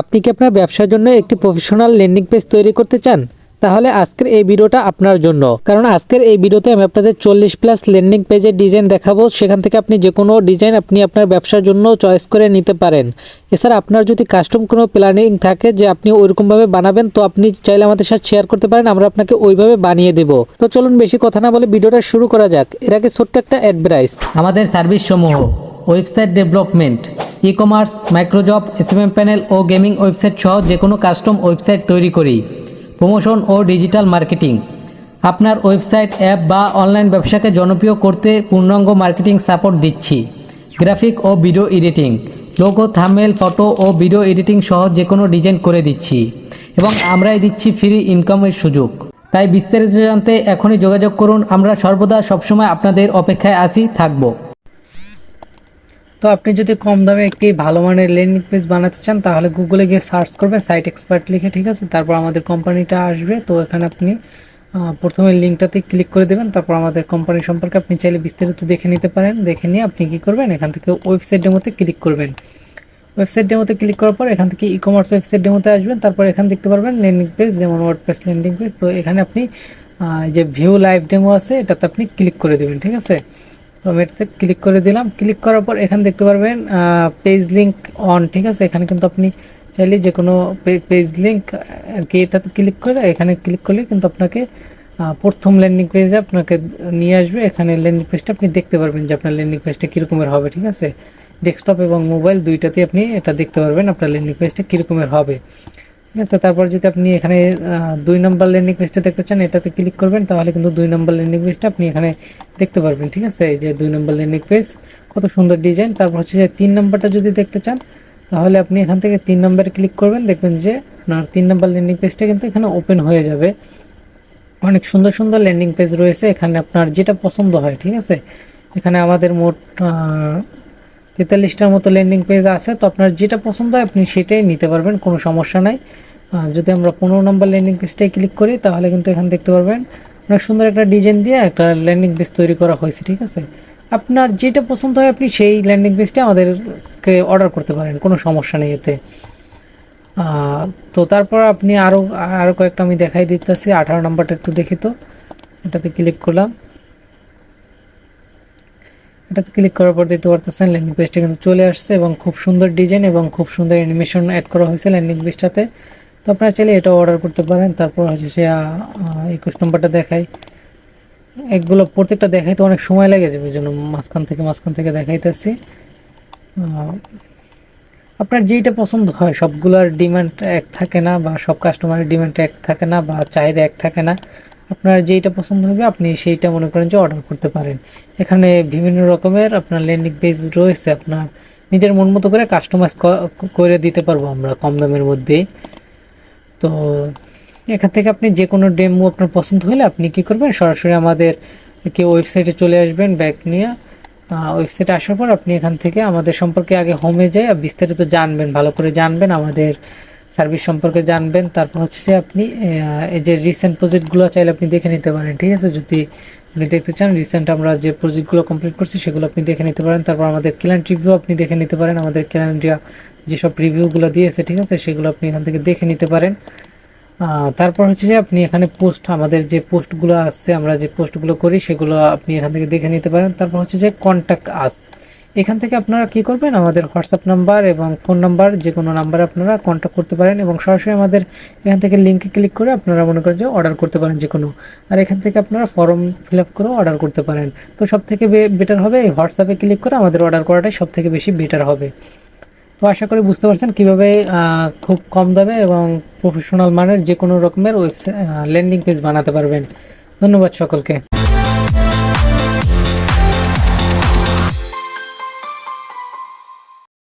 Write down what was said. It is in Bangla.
আপনি কি আপনার ব্যবসার জন্য একটি প্রফেশনাল ল্যান্ডিং পেজ তৈরি করতে চান? তাহলে আজকের এই ভিডিওটা আপনার জন্য। কারণ আজকের এই ভিডিওতে আমি আপনাদের চল্লিশ প্লাস ল্যান্ডিং পেজের ডিজাইন দেখাবো। সেখান থেকে আপনি যে কোনো ডিজাইন আপনি আপনার ব্যবসার জন্য চয়েস করে নিতে পারেন। এছাড়া আপনার যদি কাস্টম কোনো প্ল্যানিং থাকে যে আপনি ওইরকমভাবে বানাবেন, তো আপনি চাইলে আমাদের সাথে শেয়ার করতে পারেন, আমরা আপনাকে ওইভাবে বানিয়ে দেব। তো চলুন বেশি কথা না বলে ভিডিওটা শুরু করা যাক। এর আগে ছোট্ট একটা অ্যাডভাইস আমাদের সার্ভিস সমূহ website development e commerce microjob, SMM panel ও গেমিং ওয়েবসাইট সহ যে কোনো কাস্টম ওয়েবসাইট তৈরি করি প্রমোশন ও ডিজিটাল মার্কেটিং। আপনার ওয়েবসাইট, অ্যাপ বা অনলাইন ব্যবসাকে জনপ্রিয় করতে পূর্ণাঙ্গ মার্কেটিং সাপোর্ট দিচ্ছি। গ্রাফিক ও video editing. Logo thumbnail photo ও ভিডিও এডিটিং সহ যে কোনো ডিজাইন করে দিচ্ছি। এবং আমরাই দিচ্ছি ফ্রি ইনকামের সুযোগ। তাই বিস্তারিত জানতে এখনই যোগাযোগ করুন। আমরা সর্বদা সবসময় আপনাদের অপেক্ষায় আসি থাকব। তো আপনি যদি কম দামে একটি ভালো মানের ল্যান্ডিং পেজ বানাতে চান, তাহলে গুগলে গিয়ে সার্চ করবেন, সাইট এক্সপার্ট লিখে, ঠিক আছে? তারপর আমাদের কোম্পানিটা আসবে। তো এখানে আপনি প্রথমে লিঙ্কটাতে ক্লিক করে দেবেন, তারপর আমাদের কোম্পানি সম্পর্কে আপনি চাইলে বিস্তারিত দেখে নিতে পারেন। দেখে নিয়ে আপনি কি করবেন? এখান থেকে ওয়েবসাইট ডেমোতে ক্লিক করবেন। ওয়েবসাইট ডেমোতে ক্লিক করার পর এখান থেকে ই কমার্স ওয়েবসাইট ডেমোতে আসবেন। তারপর এখানে দেখতে পারবেন ল্যান্ডিং পেজ, যেমন ওয়ার্ড ওয়ার্ডপ্রেস ল্যান্ডিং পেজ। তো এখানে আপনি যে ভিউ লাইভ ডেমো আছে, এটাতে আপনি ক্লিক করে দেবেন, ঠিক আছে? তো আমি ক্লিক করে দিলাম। ক্লিক করার পর এখানে দেখতে পারবেন পেজ লিঙ্ক অন ঠিক আছে? এখানে কিন্তু আপনি চাইলে যে কোনো পেজ লিঙ্ক আর কি এটাতে ক্লিক করে, এখানে ক্লিক করলে কিন্তু আপনাকে প্রথম ল্যান্ডিং পেজে আপনাকে নিয়ে আসবে। এখানে ল্যান্ডিং পেজটা আপনি দেখতে পারবেন যে আপনার ল্যান্ডিং পেজটা কীরকমের হবে, ঠিক আছে? ডেস্কটপ এবং মোবাইল দুইটাতেই আপনি এটা দেখতে পারবেন আপনার ল্যান্ডিং পেজটা কীরকমের হবে। ঠিক আছে, তারপর যদি আপনি এখানে দুই নম্বর ল্যান্ডিং পেজটা দেখতে চান, এটাতে ক্লিক করবেন, তাহলে কিন্তু দুই নম্বর ল্যান্ডিং পেজটা আপনি এখানে দেখতে পারবেন, ঠিক আছে? এই যে দুই নম্বর ল্যান্ডিং পেজ কত সুন্দর ডিজাইন তারপর হচ্ছে যে তিন নম্বরটা যদি দেখতে চান, তাহলে আপনি এখান থেকে তিন নম্বরে ক্লিক করবেন, দেখবেন যে আপনার তিন নম্বর ল্যান্ডিং পেজটা কিন্তু এখানে ওপেন হয়ে যাবে। অনেক সুন্দর সুন্দর ল্যান্ডিং পেজ রয়েছে, এখানে আপনার যেটা পছন্দ হয়, ঠিক আছে? এখানে আমাদের মোট তেতাল্লিশটার মতো ল্যান্ডিং পেজ আছে, তো আপনার যেটা পছন্দ হয় আপনি সেটাই নিতে পারবেন, কোনো সমস্যা নাই। যদি আমরা পনেরো নম্বর ল্যান্ডিং পেজটাই ক্লিক করি, তাহলে কিন্তু এখানে দেখতে পারবেন অনেক সুন্দর একটা ডিজাইন দিয়ে একটা ল্যান্ডিং পেজ তৈরি করা হয়েছে, ঠিক আছে? আপনার যেটা পছন্দ হয় আপনি সেই ল্যান্ডিং পেজটা আমাদেরকে অর্ডার করতে পারেন, কোনো সমস্যা নেই এতে। তো তারপর আপনি আরও আরও কয়েকটা আমি দেখাই দিতেছি, আঠারো নম্বরটা একটু দেখি তো। এটাতে ক্লিক করলাম। এটাতে ক্লিক করার পর দেখতে পারতেছেন ল্যান্ডিং পেজটা কিন্তু চলে আসছে এবং খুব সুন্দর ডিজাইন এবং খুব সুন্দর অ্যানিমেশন অ্যাড করা হয়েছে ল্যান্ডিং পেজটাতে তো আপনারা চাইলে এটাও অর্ডার করতে পারেন, তারপর হচ্ছে সে একুশ নম্বরটা দেখাই এগুলো প্রত্যেকটা দেখাইতে অনেক সময় লেগে যাবে জন্য মাঝখান থেকে মাঝখান থেকে দেখাইতেছি। আপনার যেইটা পছন্দ হয়, সবগুলোর ডিমান্ড এক থাকে না বা সব কাস্টমারের ডিমান্ড এক থাকে না বা চাহিদা এক থাকে না। আপনার যেইটা পছন্দ হবে, আপনি সেইটা মনে করেন যে অর্ডার করতে পারেন। এখানে বিভিন্ন রকমের আপনার ল্যান্ডিং পেজ রয়েছে, আপনার নিজের মন মতো করে কাস্টমাইজ করে দিতে পারব আমরা কম দামের মধ্যেই তো এখান থেকে আপনি যে কোনো ডেমো আপনার পছন্দ হলে আপনি কি করবেন? সরাসরি আমাদের কি ওয়েবসাইটে চলে আসবেন ব্যাক নিয়ে। ওয়েবসাইটে আসার পর আপনি এখান থেকে আমাদের সম্পর্কে আগে হোমে যাই বিস্তারিত জানবেন, ভালো করে জানবেন আমাদের সার্ভিস সম্পর্কে জানবেন, তারপর হচ্ছে আপনি এই যে রিসেন্ট প্রজেক্টগুলো চাইলে আপনি দেখে নিতে পারেন, ঠিক আছে? যদি আপনি দেখতে চান রিসেন্ট আমরা যে প্রজেক্টগুলো কমপ্লিট করছি সেগুলো আপনি দেখে নিতে পারেন, তারপর আমাদের ক্লায়েন্ট রিভিউ আপনি দেখে নিতে পারেন, আমাদের ক্লায়েন্টরা যেসব রিভিউগুলো দিয়েছে, ঠিক আছে? সেগুলো আপনি এখান থেকে দেখে নিতে পারেন। তারপর হচ্ছে যে আপনি এখানে পোস্ট আমাদের যে পোস্টগুলো আছে, আমরা যে পোস্টগুলো করি, সেগুলো আপনি এখান থেকে দেখে নিতে পারেন। তারপর হচ্ছে যে কন্ট্যাক্ট আস এখান থেকে আপনারা কি করবেন? আমাদের হোয়াটসঅ্যাপ নাম্বার এবং ফোন নাম্বার যে কোনো নাম্বারে আপনারা কন্ট্যাক্ট করতে পারেন এবং সরাসরি আমাদের এখান থেকে লিঙ্কে ক্লিক করে আপনারা মনে করেন যে অর্ডার করতে পারেন যে কোনো আর এখান থেকে আপনারা ফর্ম ফিল আপ করেও অর্ডার করতে পারেন। তো সব থেকে বেটার হবে এই হোয়াটসঅ্যাপে ক্লিক করে আমাদের অর্ডার করাটাই সব থেকে বেশি বেটার হবে। তো আশা করি বুঝতে পারছেন কীভাবে খুব কম দামে এবং প্রফেশনাল মানের যে কোনো রকমের ওয়েবসাইট ল্যান্ডিং পেজ বানাতে পারবেন। ধন্যবাদ সকলকে।